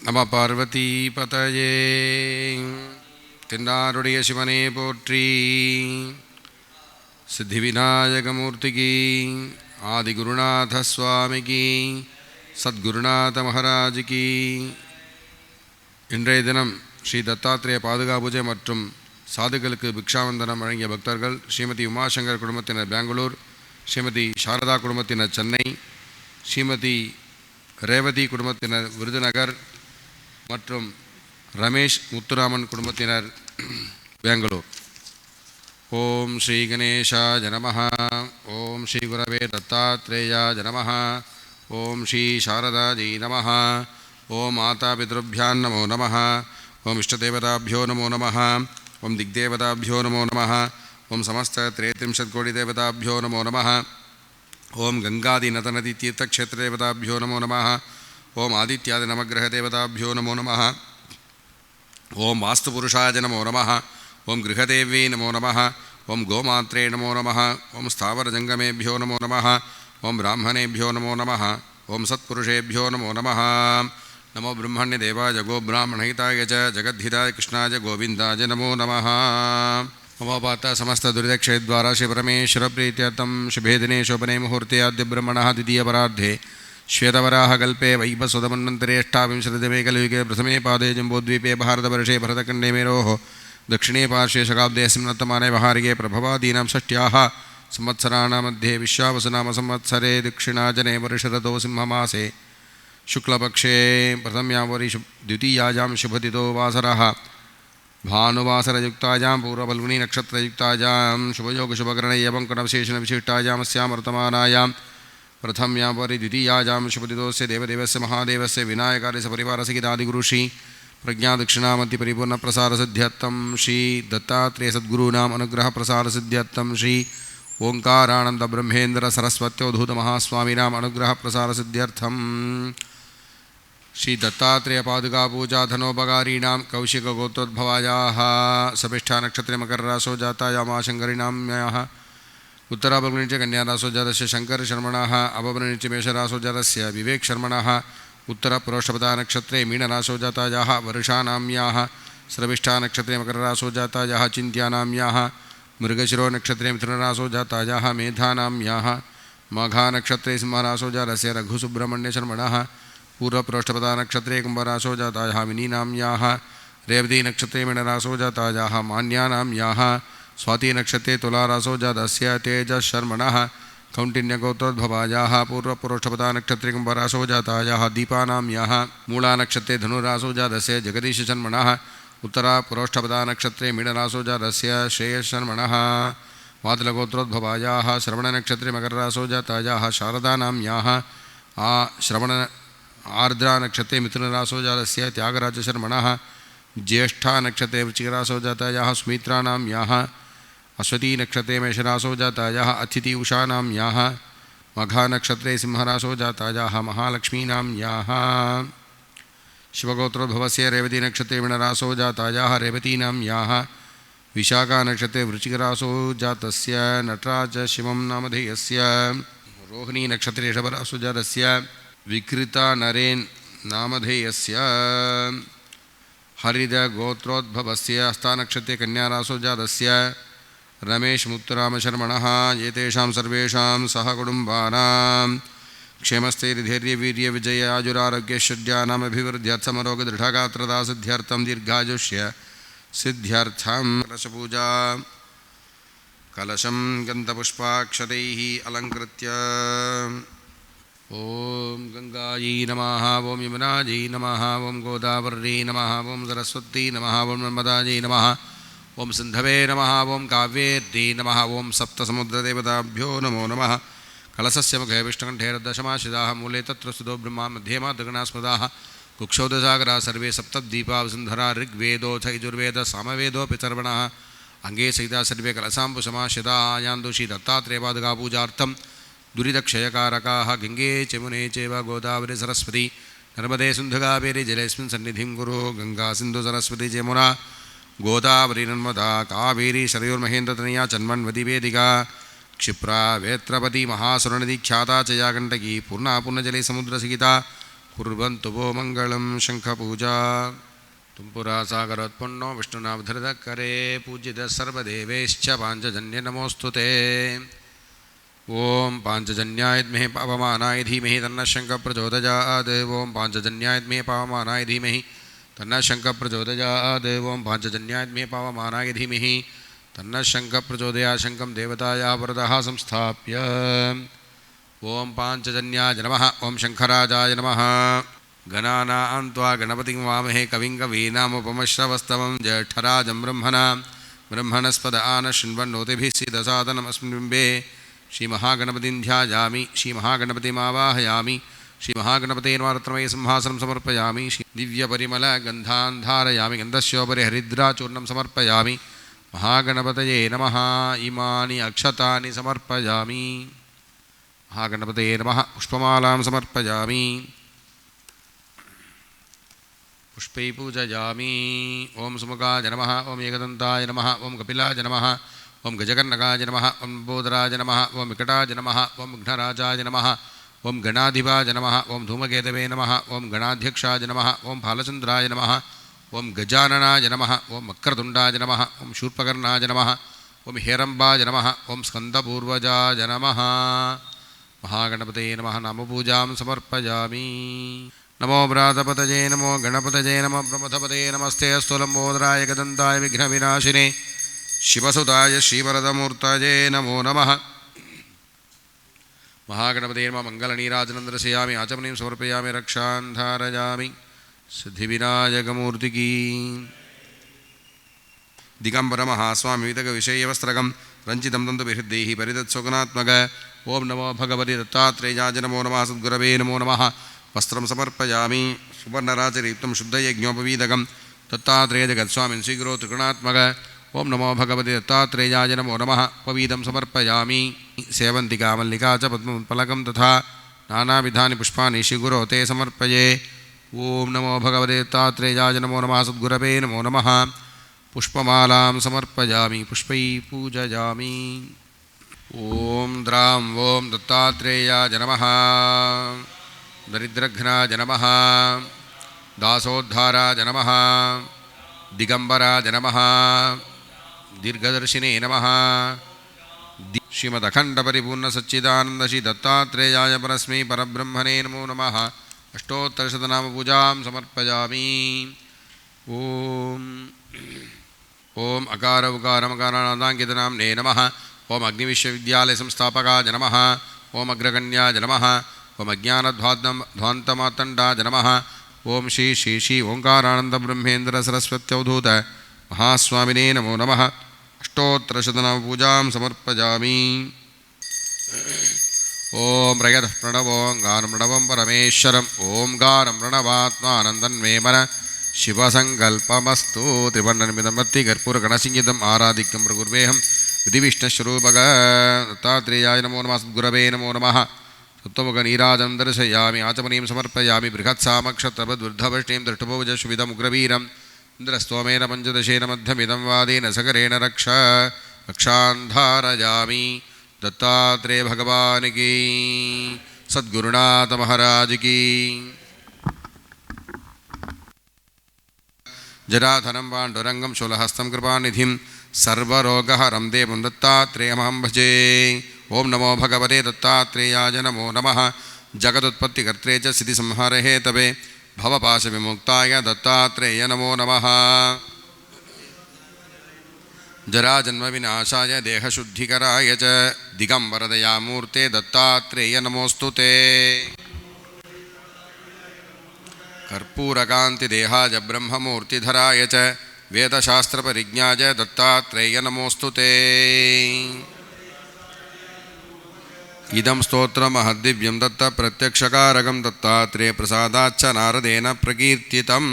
நம பார்வதி பதயே தென்னாருடைய சிவனே போற்றி சித்தி விநாயகமூர்த்திக்கு ஆதிகுருநாத சுவாமிக்கு சத்குருநாத மகாராஜுக்கு இன்றைய தினம் ஸ்ரீ தத்தாத்திரேய பாதுகா பூஜை மற்றும் சாதுக்களுக்கு பிக்ஷாவந்தனம் வழங்கிய பக்தர்கள் ஸ்ரீமதி உமாசங்கர் குடும்பத்தினர் பெங்களூர் ஸ்ரீமதி சாரதா குடும்பத்தினர் சென்னை ஸ்ரீமதி ரேவதி குடும்பத்தினர் விருதுநகர் மற்றும் ரமேஷ் முத்துராமன் குடும்பத்தினர் பெங்களூர். ஓம் ஸ்ரீ கணேஷா ஜனமஹா ஓம் ஸ்ரீ குரவே தத்தாத்ரேயா ஜனமஹா ओम श्री शारदा जी नम ओम माता पितृभ्या नमो नम ओम इष्टदेवताभ्यो नमो नम ओम दिग्देवताभ्यो नमो नम ओम समस्त त्रेत्रिशत्कोटिदेवताभ्यो नमो नमः ॐ गङ्गादिनतनदितीर्थक्षेत्रदेवताभ्यो नमो नमः ॐ आदित्यादिनवग्रहदेवताभ्यो नमो नम ओम वास्तुपुरुषाय नमो नम ओम गृहदेवी नमो नम ओम गोमात्रे नमो नम ओम स्थावरजंगमेभ्यो नमो नमः ॐ ब्राह्मणेभ्यो नमो नमः ओं सत्पुरुषेभ्यो नमो नमः। नमो ब्रह्मण्यदेवाय गोब्राह्मणहिताय च, जगद्धिताय कृष्णाय, गोविन्दाय नमो नमः। ममोपात समस्तदुरिदक्षयद्वारा श्रीपरमेश्वरप्रीत्यर्थं शुभेदिने शोभने मुहूर्ते आद्यब्रह्मणः द्वितीयपरार्धे श्वेतवराहकल्पे वैभसुदमन्वन्तरेष्टाविंशतितमे कलियुगे प्रथमे पादे जम्बोद्वीपे भारतवर्षे भरतखण्डे मेरोः। दक्षिणे पार्श्वे शकाब्दे स्मृतमाने वहारिगे प्रभवादीनां षष्ट्याः। संवत्सराणामध्ये विश्वावसुनामसंवत्सरे दक्षिणाजने वर्षरतो सिंहमासे, शुक्लपक्षे प्रथम्यां वरिषु द्वितीयाजां शुभतितो वासरः, भानुवासरयुक्तायां पूर्वफल्गुणीनक्षत्रयुक्तायां शुभयोगशुभकरणे एवं कणविशेषणविशिष्टायामस्यामर्तमानायां प्रथम्यां वरि से शुभतितोस्य देवदेवस्य महादेवस्य विनायकार्यस्य परिपूर्ण प्रसार सिद्ध्यम श्री दत्तात्रेय सद्गुरूग्रह प्रसार अनुग्रहप्रसारसिद्ध्यर्थं श्री ओंकारानंद ब्रह्मेन्द्र सरस्वत्योधूत महास्वामीना अनुग्रह प्रसार सिद्ध्यर्थ श्री दत्तात्रेय पादुका ओङ्कारानन्दब्रह्मेन्द्रसरस्वत्योधूतमहास्वामिनाम् अनुग्रहप्रसारसिद्ध्यर्थं श्रीदत्तात्रेयपादुकापूजाधनोपकारीणां कौशिकगोत्रोद्भवायाः सपिष्ठानक्षत्रे मकररासो जातायामाशङ्करिणां न्यायः उत्तराभग्निञ्च कन्यारासो जातस्य शङ्करशर्मणः अपभ्रनिञ्च मेषरासो जातस्य विवेकशर्मणः उत्तरपुरोषपदानक्षत्रे मीनरासो जातायाः वर्षानाम्याः स्रविष्ठानक्षत्रे मकररासो जातायाः चिन्त्यानाम्याः मृगशिरो नक्षत्रे मिथुनरासो जा ताजाः मेधानां याः। माघा नक्षत्रे सिंहरासो जा रस्य रघुसुब्रह्मण्यशर्मणः पूर्वप्रोष्ठपदानक्षत्रे कुम्भरासो जा ताजाः मिनीनां याः। रेवतीनक्षत्रे नक्षत्रे जा ताजाः मान्यानां याः। स्वातिनक्षत्रे तुलारासो जा तस्य तेजशर्मणः कौण्डिन्यगोत्रोद्भवायाः पूर्वपुरोष्ठपदानक्षत्रे कुम्भरासो जातायाः दीपानां याः। मूलानक्षत्रे धनुरासो जातस्य उत्तरा पुरोष्ठपदा नक्षत्रे मीनरासोजातस्य श्रेयशर्मणः वातलगोत्रोद्भवायाः श्रवणनक्षत्रे मकररासोजातायाः शारदानां याः आ, श्रवण, आर्द्रानक्षत्रे मिथुनरासोजातस्य त्यागराजशर्मणः, ज्येष्ठानक्षत्रे वृचिकरासोजातायाः सुमित्राणां याः अश्वतीनक्षत्रे मेषरासोजातायाः अतिथि उषाणां मघानक्षत्रे सिंहरासोजातायाः महालक्ष्मीनां याः शिवगोत्रोद्भवस्य रेवतीनक्षत्रे विणरासो जातायाः रेवतीनाम्याः विशाखानक्षत्रे वृचिकरासो जातस्य नटराजशिवं नामधेयस्य रोहिणीनक्षत्रे ऋषभरासो जातस्य विकृता नरेन् नामधेयस्य हरिदगोत्रोद्भवस्य हस्तानक्षत्रे कन्यारासो जातस्य रमेशमुत्तरामशर्मणः एतेषां सर्वेषां सहकुटुम्बानां क्षेमस्थैर्धैर्यवीर्यविजयाजुरारोग्यश्वर्यानामभिवृद्ध्यर्थमरोगदृढगात्रदा सिद्ध्यर्थं दीर्घायुष्य सिद्ध्यर्थं कलशपूजा कलशं गन्धपुष्पाक्षतैः अलङ्कृत्य ॐ गङ्गायै नमः ॐ यमुनायै नमः ॐ गोदावर्यै नमः ॐ सरस्वती नमः ॐ नर्मदायै नमः ॐ सिन्धवे नमः ॐ काव्येद्यै नमः ॐ सप्तसमुद्रदेवताभ्यो नमो नमः कलशस्य मुखे विष्णुकण्ठेर्दशमाशिदाः मूले तत्र सुतो ब्रह्मा मध्ये मातृगणा स्मृताः कुक्षौदसागराः सर्वे सप्तद्वीपा वसुन्धरा ऋग्वेदोऽथ यजुर्वेदः सामवेदोऽपि सर्वणः। अङ्गे सहिता सर्वे कलसाम्बुसमाशिदा आयान्दुषी दत्तात्रेयपादुका पूजार्थं दुरितक्षयकारकाः, गङ्गे चमुने चैव गोदावरी सरस्वती। नर्मदे सिन्धुकावेरी जलेऽस्मिन् सन्निधिं कुरु, गङ्गा सिन्धु सरस्वती जमुना गोदावरी नर्मदा, कावेरी शरयोर्महेन्द्रतनया चन्मन्वती वेदिका। क्षिप्रा वेत्रपति महासुरनदी ख्याता च या गण्डकी पूर्णा पूर्णजले समुद्रसिगिता कुर्वन्तु वो मङ्गलं शङ्खपूजा तुम्पुरा सागरोत्पन्नो विष्णुनावधृतकरे पूजितः सर्वदेवेश्च पाञ्चजन्य नमोऽस्तु ते ॐ पाञ्चजन्यायद्महे पावमानाय धीमहि तन्नः शङ्खप्रचोदयात् ॐ पाञ्चजन्यायद्महे पावमानाय धीमहि तन्नः शङ्खप्रचोदयात् ॐ पाञ्चजन्यायद्महे पावमानाय धीमहि తన్న శంఖ ప్రచోదయాశంఖం దేవతాయా వరదः సంస్థాప్య ఓం పాంచజన్యాయ నమ ఓం శంఖరాజాయ నమ గణానాం త్వా గణపతిం వామహే కవిం కవీనాముపమశ్రవస్తవం జ్యేఠరాజం బ్రహ్మణా బ్రహ్మణస్పద ఆన శృణ్వన్నోతిభిస్సిదసాదనమస్మిన్ బింబే శ్రీమహాగణపతిం ధ్యాయామి శ్రీమహాగణపతిమావాహయామి శ్రీమహాగణపతేన్వారత్రమయ సింహాసనం సమర్పయామి శ్రీ దివ్యపరిమళ గంధాన్ ధారయామి గంధస్యోపరి హరిద్రాచూర్ణం సమర్పయామి महागणपतये नमः इमानि अक्षतानि समर्पयामि महागणपतये नमः पुष्पमालां समर्पयामि पुष्पै पूजयामि ॐ सुमुखाय नमः ॐ एकदन्ताय नमः ॐ कपिलाय नमः ॐ गजकर्णकाय नमः ॐ बोधराज नमः ॐ विकटाय नमः ॐ विघ्नराजाय नमः ॐ गणाधिपाय नमः ॐ धूमकेतवे नमः ॐ गणाध्यक्षाय नमः ॐ फालचन्द्राय नमः ॐ गजाननाय नमः ॐ वक्रतुण्डाय नमः ॐ शूर्पकर्णाय नमः ॐ हेरम्बाय नमः ॐ स्कन्दपूर्वजाय नमः महागणपते नमः नामपूजां समर्पयामि नमो व्रातपतये नमो गणपतये नमो प्रमथपते नमस्ते अस्तु लम्बोदराय गदन्ताय विघ्नविनाशिने शिवसुताय श्रीवरदमूर्तये नमो नमः महागणपते नमः मङ्गलनीराजनन्दरशयामि आचमनीं समर्पयामि సిద్ధివినాయకమూర్తికి. దిగంబర మహాస్వామి వితక విషయ వస్త్రకం రంజితం తంతు విహృద్దేహి పరిదత్సుగుణాత్మక ఓం నమో భగవతి దత్తాత్రేయాజ నమో నమ సద్గురవే నమో నమ. వస్త్రం సమర్పయామి. సువర్ణరాచరీప్తం శుద్ధయజ్ఞోపవీదకం దత్తాత్రేయ జగత్స్వామిన్ స్వీకరో త్రిగుణాత్మక. ఓం నమో భగవతి దత్తాత్రేయాయ నమో. నమ ఉపవీదం సమర్పయామి. సేవంతికా మల్లికా చ పద్మపలకం తథా. నానావిధాని పుష్పాని శ్రీగురో తే సమర్పయే. ఓం నమో భగవదే తాత్రేయాయ నమో నమ సద్గురవే నమో నమ. పుష్పమాలాం సమర్పయామి పుష్పై పూజయామి. ఓం ద్రాం ఓం దత్తాత్రేయాయ నమ. దరిద్రఘ్నాయ నమ. దాసోద్ధారాయ నమ. దిగంబరాయ నమ. దీర్ఘదర్శినే నమ. శ్రీమదఖండపరిపూర్ణ సచ్చిదానంద శ్రీ దత్తాత్రేయాయ పరస్మై పరబ్రహ్మణే నమో నమ. अष्टोत्तरशतनामपूजां समर्पयामि। ॐ ॐ अकार उकारमकारानादाङ्कितनाम्ने नमः। ॐ अग्निविश्वविद्यालयसंस्थापकाय नमः। ॐ अग्रगण्याय नमः। ॐ अज्ञानध्वान्तं ध्वान्तमातण्डाय नमः। ॐ श्री श्री श्री ओङ्कारानन्दब्रह्मेन्द्रसरस्वत्यवधूत महास्वामिने नमो नमः। अष्टोत्तरशतनामपूजां समर्पयामि। ఓం రయత ప్రణవోం గానమృణవం పరమేశ్వరం. ఓం గానమృణవాత్మానందన్వేమన శివసంకల్పమస్తు. త్రివర్ణనిమిదమర్తి కర్పూర గణసింగితం ఆరాధిక్యం రఘుర్వేహం. విధివిష్ణుస్వరూపగ. దత్తాత్రేయాయ నమో నమ. సద్గురవే నమో నమ. సత్వముఖ నీరాజం దర్శయామి. ఆచమనీం సమర్పయామి. బృహత్సామక్షత్రవద్వృద్ధవృష్ణీం దృష్టభోజశుభిదముగ్రవీరం ఇంద్రస్తోమేన పంచదశేన మధ్యమిదం వాదేన సకరేణ రక్ష. రక్షాంధారయామి. दत्तात्रेय भगवान की, सद्गुरुनाथ महाराज की। जराधनं पाण्डुरङ्गं शूलहस्तं कृपानिधिं सर्वरोगहरं देवं दत्तात्रेयमहं भजे। ॐ नमो भगवते दत्तात्रेयाय नमो नमः। जगदुत्पत्तिकर्त्रे च स्थितिसंहारे हेतवे भवपाशविमुक्ताय दत्तात्रेय नमो नमः। जराजन्मविनाशाय देहशुद्धिकराय च दिगम्बरदयामूर्ते दत्तात्रेय नमोऽस्तु ते। कर्पूरकान्तिदेहाय ब्रह्ममूर्तिधराय च वेदशास्त्रपरिज्ञाय दत्तात्रेय नमोऽस्तु ते। इदं स्तोत्रमहद्दिव्यं दत्तप्रत्यक्षकारकं दत्तात्रेयप्रसादाच्च नारदेन प्रकीर्तितम्।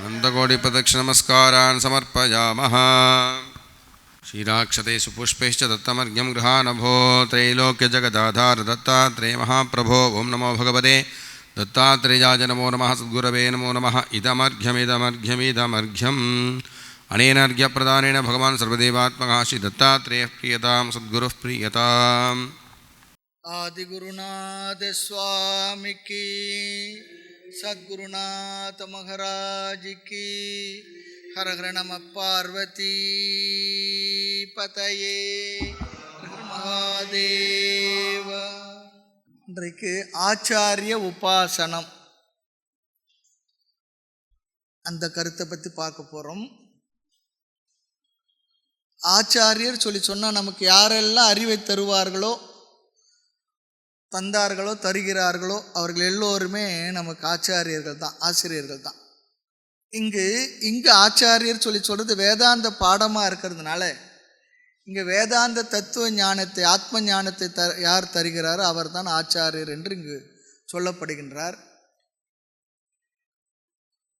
अनन्तकोटिप्रदक्षिणमस्कारान् समर्पयामः। क्षीराक्षते सुपुष्पैश्च दत्तमर्घ्यं गृहानभो त्रैलोक्यजगदाधार दत्तात्रेय महाप्रभो। ॐ नमो भगवते दत्तात्रेयाय नमो नमः। सद्गुरवे नमो नमः। इदमर्घ्यमिदमर्घ्यमिदमर्घ्यम्। अनेन अर्घ्यप्रदानेन भगवान् सर्वदेवात्मकः श्री दत्तात्रेयः प्रीयतां सद्गुरुः प्रीयताम्। आदिगुरुनाथ स्वामी की சத்குருநாத மகராஜிக்கு ஹரஹர நம பார்வதி பதையே. மகாதேவ. இன்றைக்கு ஆச்சாரிய உபாசனம். அந்த கருத்தை பற்றி பார்க்க போகிறோம் ஆச்சாரியர் சொல்லி சொன்னால் நமக்கு யாரெல்லாம் அறிவை தருவார்களோ தந்தார்களோ தருகிறார்களோ அவர்கள் எல்லோருமே நமக்கு ஆச்சாரியர்கள் தான் ஆசிரியர்கள் தான். இங்கு இங்கு ஆச்சாரியர் சொல்லி சொல்கிறது வேதாந்த பாடமாக இருக்கிறதுனால இங்கே வேதாந்த தத்துவ ஞானத்தை ஆத்ம ஞானத்தை த யார் தருகிறாரோ அவர் தான் ஆச்சாரியர் என்று இங்கு சொல்லப்படுகின்றார்.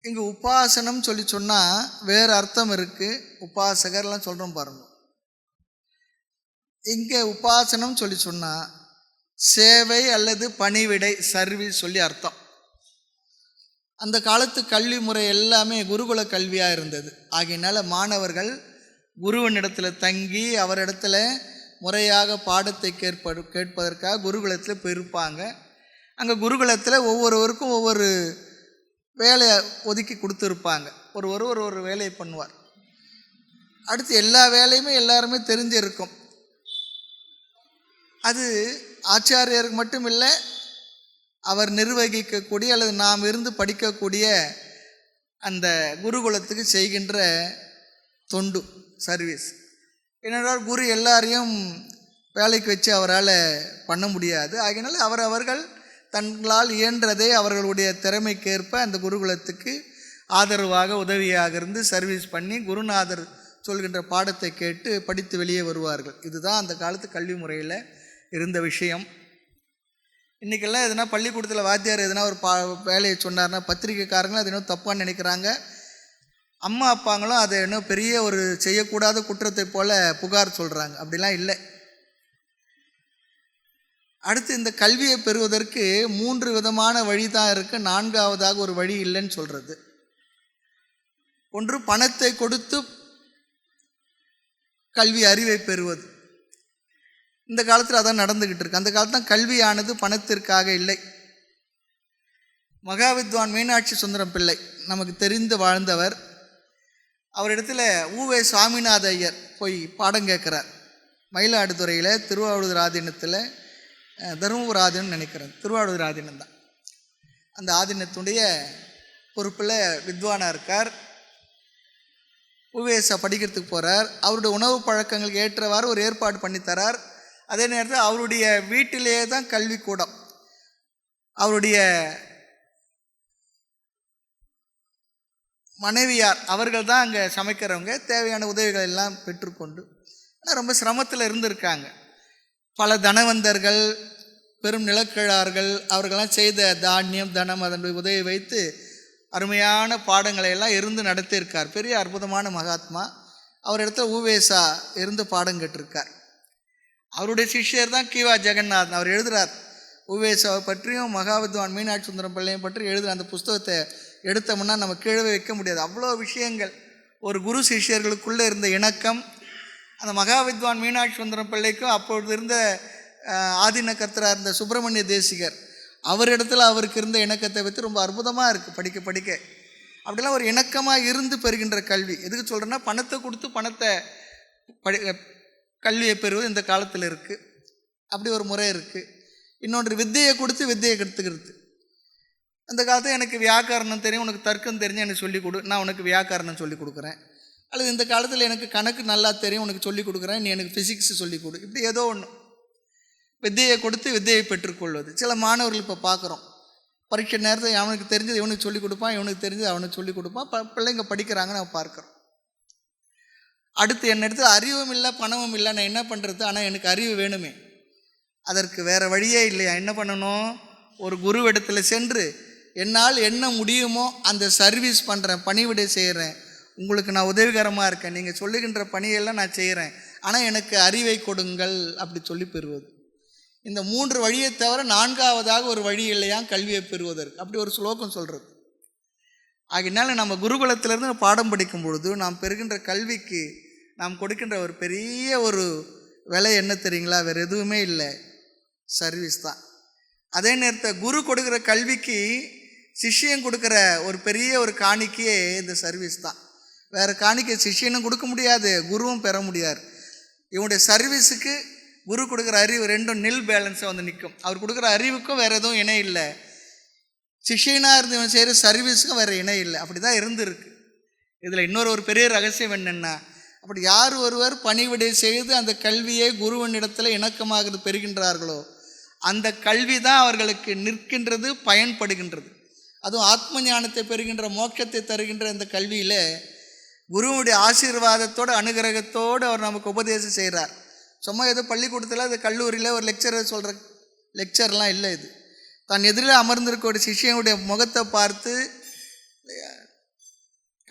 இங்கு உபாசனம் சொல்லி சொன்னால் வேறு அர்த்தம் இருக்குது உபாசகர்லாம் சொல்கிறோம் பாருங்க. இங்கே உபாசனம் சொல்லி சொன்னால் சேவை அல்லது பணிவிடை சர்வீஸ் சொல்லி அர்த்தம். அந்த காலத்து கல்வி முறை எல்லாமே குருகுல கல்வியாக இருந்தது. ஆகையினால மாணவர்கள் குருவனிடத்தில் தங்கி அவரிடத்துல முறையாக பாடத்தை கேட்ப கேட்பதற்காக குருகுலத்தில் போயிருப்பாங்க. அங்கே குருகுலத்தில் ஒவ்வொருவருக்கும் ஒவ்வொரு வேலையை ஒதுக்கி கொடுத்துருப்பாங்க. ஒருவர் ஒரு ஒரு வேலையை பண்ணுவார். அடுத்து எல்லா வேலையுமே எல்லாருமே தெரிஞ்சிருக்கும். அது ஆச்சாரியருக்கு மட்டும் இல்லை அவர் நிர்வகிக்கக்கூடிய அல்லது நாம் இருந்து படிக்கக்கூடிய அந்த குருகுலத்துக்கு செய்கின்ற தொண்டு சர்வீஸ் ஏனென்றால் குரு எல்லாரையும் வேலைக்கு வச்சு அவரால் பண்ண முடியாது. ஆகினால் அவர் அவர்கள் தங்களால் இயன்றதை அவர்களுடைய திறமைக்கேற்ப அந்த குருகுலத்துக்கு ஆதரவாக உதவியாக இருந்து சர்வீஸ் பண்ணி குருநாதர் சொல்கின்ற பாடத்தை கேட்டு படித்து வெளியே வருவார்கள். இதுதான் அந்த காலத்து கல்வி முறையில் இருந்த விஷயம். இன்றைக்கெல்லாம் எதுனா பள்ளிக்கூடத்தில் வாத்தியார் எதுனா ஒரு பா வேலையை சொன்னார்னா பத்திரிக்கைக்காரங்களும் அது இன்னும் தப்பான்னு நினைக்கிறாங்க. அம்மா அப்பாங்களும் அதை இன்னும் பெரிய ஒரு செய்யக்கூடாத குற்றத்தை போல் புகார் சொல்கிறாங்க அப்படிலாம் இல்லை. அடுத்து இந்த கல்வியை பெறுவதற்கு மூன்று விதமான வழி தான் இருக்குது நான்காவதாக ஒரு வழி இல்லைன்னு சொல்கிறது ஒன்று பணத்தை கொடுத்து கல்வி அறிவை பெறுவது. இந்த காலத்தில் அதான் நடந்துக்கிட்டு இருக்கு. அந்த காலத்து தான் கல்வியானது பணத்திற்காக இல்லை. மகாவித்வான் மீனாட்சி சுந்தரம் பிள்ளை நமக்கு தெரிந்து வாழ்ந்தவர். அவரிடத்துல ஊவே சுவாமிநாத ஐயர் போய் பாடம் கேட்குறார். மயிலாடுதுறையில் திருவாவூர் ஆதீனத்தில் தருமபுர ஆதீனம் நினைக்கிறேன். திருவாவூர் ஆதீனம் தான். அந்த ஆதீனத்துடைய பொறுப்பில் வித்வானாக இருக்கார். உவேசா படிக்கிறதுக்கு போகிறார் அவருடைய உணவு பழக்கங்களுக்கு ஏற்றவாறு ஒரு ஏற்பாடு பண்ணி தரார். அதே நேரத்தில் அவருடைய வீட்டிலேயே தான் கல்விக்கூடம். அவருடைய மனைவியார் அவர்கள் தான் அங்கே சமைக்கிறவங்க தேவையான உதவிகள் எல்லாம் பெற்றுக்கொண்டு ஆனால் ரொம்ப சிரமத்தில் இருந்திருக்காங்க. பல தனவந்தர்கள் பெரும் நிலக்கிழார்கள் அவர்களெல்லாம் செய்த தானியம் தனம் அதனுடைய உதவி வைத்து அருமையான பாடங்களை எல்லாம் இருந்து நடத்தியிருக்கார். பெரிய அற்புதமான மகாத்மா. அவரிடத்துல ஊவேசா இருந்து பாடம் கேட்டிருக்கார் அவருடைய சிஷ்யர் தான் கீவா ஜெகநாதன். அவர் எழுதுகிறார் உவேசாவை பற்றியும் மகாவித்வான் மீனாட்சி சுந்தரம் பிள்ளையும் பற்றி எழுதுகிற அந்த புஸ்தகத்தை எடுத்தோம்னா நம்ம கீழே வைக்க முடியாது. அவ்வளோ விஷயங்கள். ஒரு குரு சிஷ்யர்களுக்குள்ளே இருந்த இணக்கம் அந்த மகாவித்வான் மீனாட்சி சுந்தரம் பிள்ளைக்கும் அப்பொழுது இருந்த அஹ், ஆதீன கர்த்தராக இருந்த சுப்பிரமணிய தேசிகர் அவரிடத்துல அவருக்கு இருந்த இணக்கத்தை பற்றி ரொம்ப அற்புதமாக இருக்குது படிக்க படிக்க. அப்படிலாம் ஒரு இணக்கமாக இருந்து பெறுகின்ற கல்வி. எதுக்கு சொல்கிறேன்னா பணத்தை கொடுத்து பணத்தை படி கல்வியை பெறுவது இந்த காலத்தில் இருக்குது அப்படி ஒரு முறை இருக்குது இன்னொன்று வித்தையை கொடுத்து வித்தையை கற்றுக்கிறது அந்த காலத்தில் எனக்கு வியாக்கரணம் தெரியும் உனக்கு தர்க்கம் தெரிஞ்சு எனக்கு சொல்லிக் கொடு. நான் உனக்கு வியாக்கரணம் சொல்லிக் கொடுக்குறேன். அல்லது இந்த காலத்தில் எனக்கு கணக்கு நல்லா தெரியும் உனக்கு சொல்லிக் கொடுக்குறேன் நீ எனக்கு ஃபிசிக்ஸ் சொல்லிக் கொடு. இப்படி ஏதோ ஒன்று வித்தையை கொடுத்து வித்தையை பெற்றுக்கொள்வது சில மாணவர்கள் இப்போ பார்க்குறோம் பரீட்சை நேரத்தில் அவனுக்கு தெரிஞ்சது இவனுக்கு சொல்லிக் கொடுப்பான் இவனுக்கு தெரிஞ்சது அவனுக்கு சொல்லிக் கொடுப்பான். ப பிள்ளைங்க படிக்கிறாங்க அவன் பார்க்குறோம். அடுத்து என்னை எடுத்து அறிவும் இல்லை பணமும் இல்லை நான் என்ன பண்ணுறது ஆனால் எனக்கு அறிவு வேணுமே. அதற்கு வேறு வழியே இல்லையா? என்ன பண்ணணும்? ஒரு குருவிடத்தில் சென்று என்னால் என்ன முடியுமோ அந்த சர்வீஸ் பண்ணுறேன் பணிவிடை செய்கிறேன் உங்களுக்கு நான் உதவிகரமாக இருக்கேன். நீங்கள் சொல்லுகின்ற பணியெல்லாம் நான் செய்கிறேன் ஆனால் எனக்கு அறிவை கொடுங்கள் அப்படி சொல்லி பெறுவது. இந்த மூன்று வழியை தவிர நான்காவதாக ஒரு வழி இல்லையா கல்வியை பெறுவதற்கு. அப்படி ஒரு ஸ்லோகம் சொல்கிறது ஆகினால நம்ம குருகுலத்திலேருந்து பாடம் படிக்கும் பொழுது நாம் பெறுகின்ற கல்விக்கு நாம் கொடுக்கின்ற ஒரு பெரிய ஒரு விலை என்ன தெரியுங்களா? வேறு எதுவுமே இல்லை. சர்வீஸ் தான். அதே நேரத்தை குரு கொடுக்குற கல்விக்கு சிஷ்யம் கொடுக்குற ஒரு பெரிய ஒரு காணிக்கையே இந்த சர்வீஸ் தான். வேறு காணிக்கை சிஷ்யனும் கொடுக்க முடியாது குருவும் பெற முடியாது. இவனுடைய சர்வீஸுக்கு குரு கொடுக்குற அறிவு ரெண்டும் நில் பேலன்ஸாக வந்து நிற்கும். அவர் கொடுக்குற அறிவுக்கும் வேறு எதுவும் இணை இல்லை. சிஷ்யனாக இருந்து இவன் செய்கிற சர்வீஸுக்கும் வேறு இணை இல்லை. அப்படி தான் இருந்திருக்கு. இதில் இன்னொரு ஒரு பெரிய ரகசியம் என்னென்னா அப்படி யார் ஒருவர் பணிவிடை செய்து அந்த கல்வியை குருவனிடத்தில் இணக்கமாக பெறுகின்றார்களோ அந்த கல்வி தான் அவர்களுக்கு நிற்கின்றது பயன்படுகின்றது. அதுவும் ஆத்ம ஞானத்தை பெறுகின்ற மோட்சத்தை தருகின்ற இந்த கல்வியில் குருவுடைய ஆசீர்வாதத்தோடு அனுகிரகத்தோடு அவர் நமக்கு உபதேசம் செய்கிறார் சும்மா ஏதோ பள்ளிக்கூடத்தில் அது கல்லூரியில் ஒரு லெக்சரை சொல்கிற லெக்சர்லாம் இல்லை இது. தன் எதிரில் அமர்ந்திருக்க ஒரு சிஷ்யனுடைய முகத்தை பார்த்து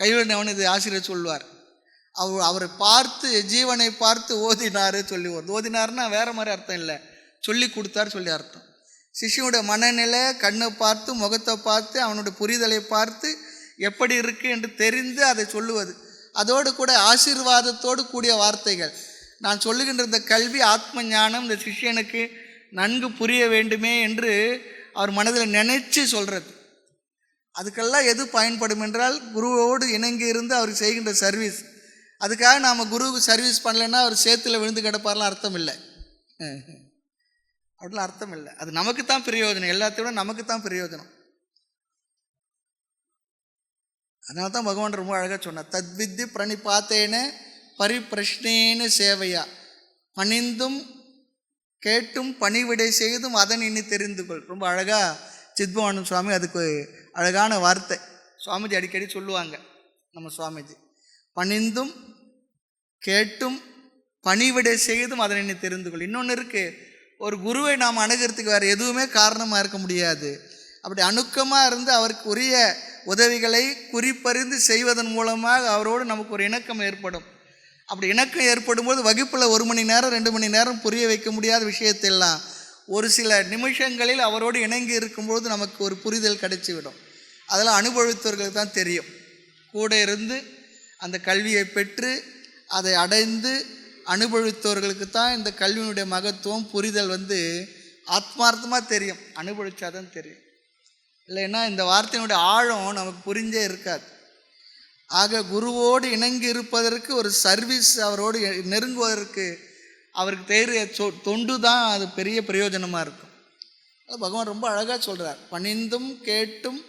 கைவிடவன் இது ஆசிரியர் சொல்வார். அவர் அவரை பார்த்து ஜீவனை பார்த்து ஓதினார் சொல்லி வருது. ஓதினார்னா வேறு மாதிரி அர்த்தம் இல்லை. சொல்லி கொடுத்தார் சொல்லி அர்த்தம். சிஷ்யனுடைய மனநிலை கண்ணை பார்த்து முகத்தை பார்த்து அவனுடைய புரிதலை பார்த்து எப்படி இருக்கு என்று தெரிந்து அதை சொல்லுவது. அதோடு கூட ஆசீர்வாதத்தோடு கூடிய வார்த்தைகள். நான் சொல்லுகின்ற இந்த கல்வி ஆத்ம ஞானம் இந்த சிஷ்யனுக்கு நன்கு புரிய வேண்டுமே என்று அவர் மனதில் நினைச்சு சொல்கிறது அதுக்கெல்லாம் எது பயன்படும் என்றால் குருவோடு இணங்கி இருந்து அவர் செய்கின்ற சர்வீஸ் அதுக்காக நாம் குருவுக்கு சர்வீஸ் பண்ணலைன்னா அவர் சேத்துல விழுந்து கிடப்பார்லாம் அர்த்தம் இல்லை அப்படிலாம் அர்த்தம் இல்லை அது நமக்கு தான் பிரயோஜனம். எல்லாத்தையும் விட நமக்கு தான் பிரயோஜனம். அதனால தான் பகவான் ரொம்ப அழகாக சொன்னார். தத்வித்தி பிரணிபாத்தேன பரிப்பிரஷ்னேன சேவையா. பணிந்தும் கேட்டும் பணிவிடை செய்தும் அதன் இனி தெரிந்து கொள் ரொம்ப அழகாக சித்பவானந்த சுவாமி அதுக்கு அழகான வார்த்தை. சுவாமிஜி அடிக்கடி சொல்லுவாங்க நம்ம சுவாமிஜி. பணிந்தும் கேட்டும் பணிவிடை செய்தும் அதனை நீ தெரிந்து கொள் இன்னொன்று இருக்குது ஒரு குருவை நாம் அணுகிறதுக்கு வேறு எதுவுமே காரணமாக இருக்க முடியாது. அப்படி அணுக்கமாக இருந்து அவருக்கு உரிய உதவிகளை குறிப்பறிந்து செய்வதன் மூலமாக அவரோடு நமக்கு ஒரு இணக்கம் ஏற்படும். அப்படி இணக்கம் ஏற்படும் போது வகுப்பில் ஒரு மணி நேரம் ரெண்டு மணி நேரம் புரிய வைக்க முடியாத விஷயத்தெல்லாம் ஒரு சில நிமிஷங்களில் அவரோடு இணங்கி இருக்கும்பொழுது நமக்கு ஒரு புரிதல் கிடைச்சிவிடும். அதெல்லாம் அனுபவித்தவர்களுக்கு தான் தெரியும். கூட இருந்து அந்த கல்வியை பெற்று அதை அடைந்து அனுபவித்தவர்களுக்கு தான் இந்த கல்வியினுடைய மகத்துவம் புரிதல் வந்து ஆத்மார்த்தமாக தெரியும். அனுபவிச்சாதான் தெரியும். இல்லைன்னா இந்த வார்த்தையினுடைய ஆழம் நமக்கு புரிஞ்சே இருக்காது. ஆக குருவோடு இணங்கி இருப்பதற்கு ஒரு சர்வீஸ் அவரோடு நெருங்குவதற்கு அவருக்கு தேறிய சொ தொண்டு தான் அது பெரிய பிரயோஜனமாக இருக்கும். அது பகவான் ரொம்ப அழகாக சொல்கிறார் பணிந்தும் கேட்டும்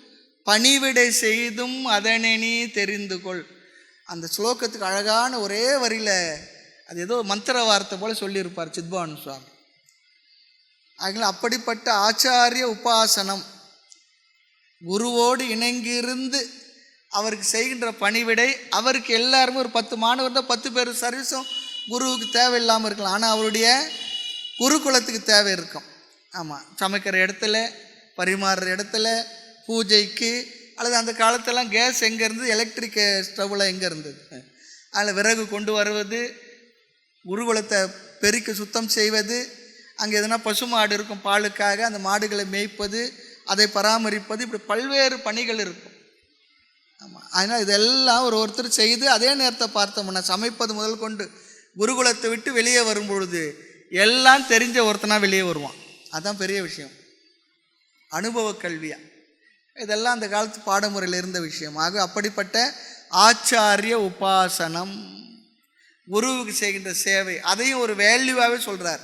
பணிவிடை செய்தும் அதனை நீ தெரிந்து கொள். அந்த ஸ்லோகத்துக்கு அழகான ஒரே வரியில் அது ஏதோ மந்திர வார்த்தை போல் சொல்லியிருப்பார் சித்பவான் சுவாமி. ஆகல அப்படிப்பட்ட ஆச்சாரிய உபாசனம் குருவோடு இணங்கியிருந்து அவருக்கு செய்கின்ற பணிவிடை அவருக்கு எல்லாருமே ஒரு பத்து மாணவர் தான் பத்து பேர் சர்வீஸும் குருவுக்கு தேவையில்லாமல் இருக்கலாம். ஆனால் அவருடைய குருகுலத்துக்கு தேவை இருக்கும். ஆமாம் சமைக்கிற இடத்துல பரிமாறுற இடத்துல பூஜைக்கு அல்லது அந்த காலத்தெல்லாம் கேஸ் எங்கே இருந்தது? எலக்ட்ரிக் ஸ்டவ்வில் எங்கே இருந்தது? அதில் விறகு கொண்டு வருவது குருகுலத்தை பெருக்கி சுத்தம் செய்வது அங்கே எதனா பசு மாடு இருக்கும் பாலுக்காக அந்த மாடுகளை மேய்ப்பது அதை பராமரிப்பது இப்படி பல்வேறு பணிகள் இருக்கும். ஆமாம் அதனால் இதெல்லாம் ஒரு ஒருத்தர் செய்து அதே நேரத்தை பார்த்தோம்னா சமைப்பது முதல் கொண்டு குருகுலத்தை விட்டு வெளியே வரும் பொழுது எல்லாம் தெரிஞ்ச ஒருத்தனா வெளியே வருவான். அதுதான் பெரிய விஷயம். அனுபவ கல்வியா. இதெல்லாம் அந்த காலத்து பாடமுறையில் இருந்த விஷயம் ஆக அப்படிப்பட்ட ஆச்சாரிய உபாசனம் குருவுக்கு செய்கின்ற சேவை அதையும் ஒரு வேல்யூவாகவே சொல்கிறார்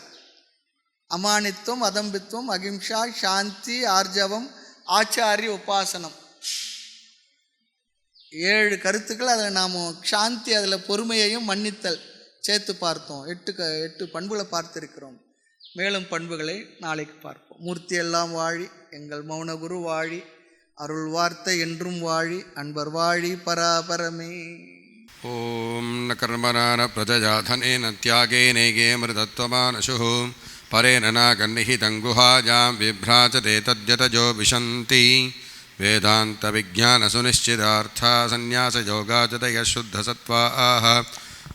அமானித்துவம் அதம்பித்துவம் அகிம்சா சாந்தி ஆர்ஜவம் ஆச்சாரிய உபாசனம். ஏழு கருத்துக்கள் அதில் நாம் சாந்தி அதில் பொறுமையையும் மன்னித்தல் சேர்த்து பார்த்தோம். எட்டு க எட்டு பண்புகளை பார்த்திருக்கிறோம். மேலும் பண்புகளை நாளைக்கு பார்ப்போம். மூர்த்தி எல்லாம் வாழி எங்கள் மௌனகுரு வாழி அருள் வார்த்தை என்றும் வாழி அன்பர் வாழி பராபரமே. ஓம் ந கர்மனான பிரஜாதனேன தியாகேனேகே மிருதத்வமானசு பரேன நாகன்னிஹி தங்குஹாஜாம் விப்ராஜதே தத்யதஜோ விஷந்தி वेदान्तविज्ञानसुनिश्चितार्था सन्न्यासयोगाचतयः शुद्धसत्त्वाः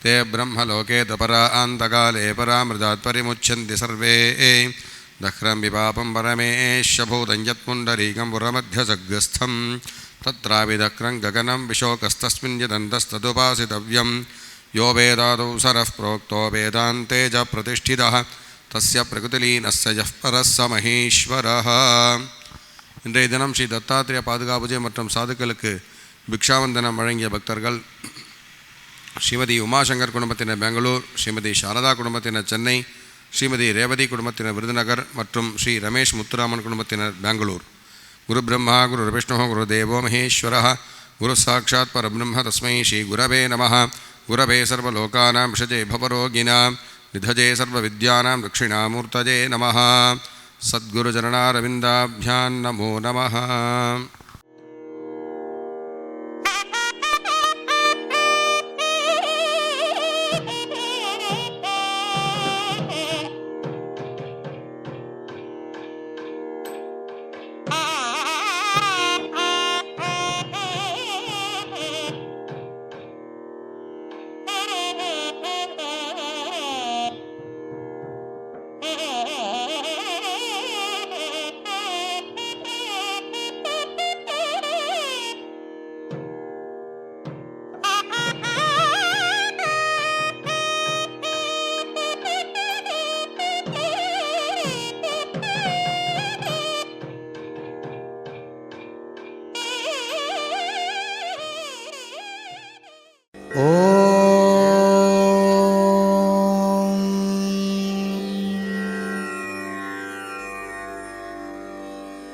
ते ब्रह्मलोके तपरा आन्तकाले परामृतात् परिमुच्यन्ति सर्वे। दह्रं विपापं परमेश्यभूतं यत्पुण्डरीकं पुरमध्यसग्रस्थं तत्राविदक्रं गगनं विशोकस्तस्मिन् यदन्तस्तदुपासितव्यं यो वेदादौ सरः प्रोक्तो वेदान्ते च प्रतिष्ठितः। तस्य प्रकृतिलीनस्य यः स महेश्वरः। இன்றைய தினம் ஸ்ரீ தத்தாத்திரேய பாதுகாபூஜை மற்றும் சாதுக்களுக்கு பிக்ஷாவந்தனம் வழங்கிய பக்தர்கள் ஸ்ரீமதி உமாசங்கர் குடும்பத்தினர் பெங்களூர் ஸ்ரீமதி சாரதா குடும்பத்தினர் சென்னை ஸ்ரீமதி ரேவதி குடும்பத்தினர் விருதுநகர் மற்றும் ஸ்ரீ ரமேஷ் முத்துராமன் குடும்பத்தினர் பெங்களூர். குரு பிரம்மா குரு விஷ்ணு குரு தேவோ மகேஸ்வர குரு சாட்சாத் பரபிரம்ம தஸ்மை ஸ்ரீ குரவே நம குரவே சர்வலோகானாம் விஷஜே பவரோகிணாம் நிதஜே சர்வவித்யானாம் தட்சிணாமூர்த்தஜே நம सद्गुरुचरणारविन्दाभ्यां नमो नमः।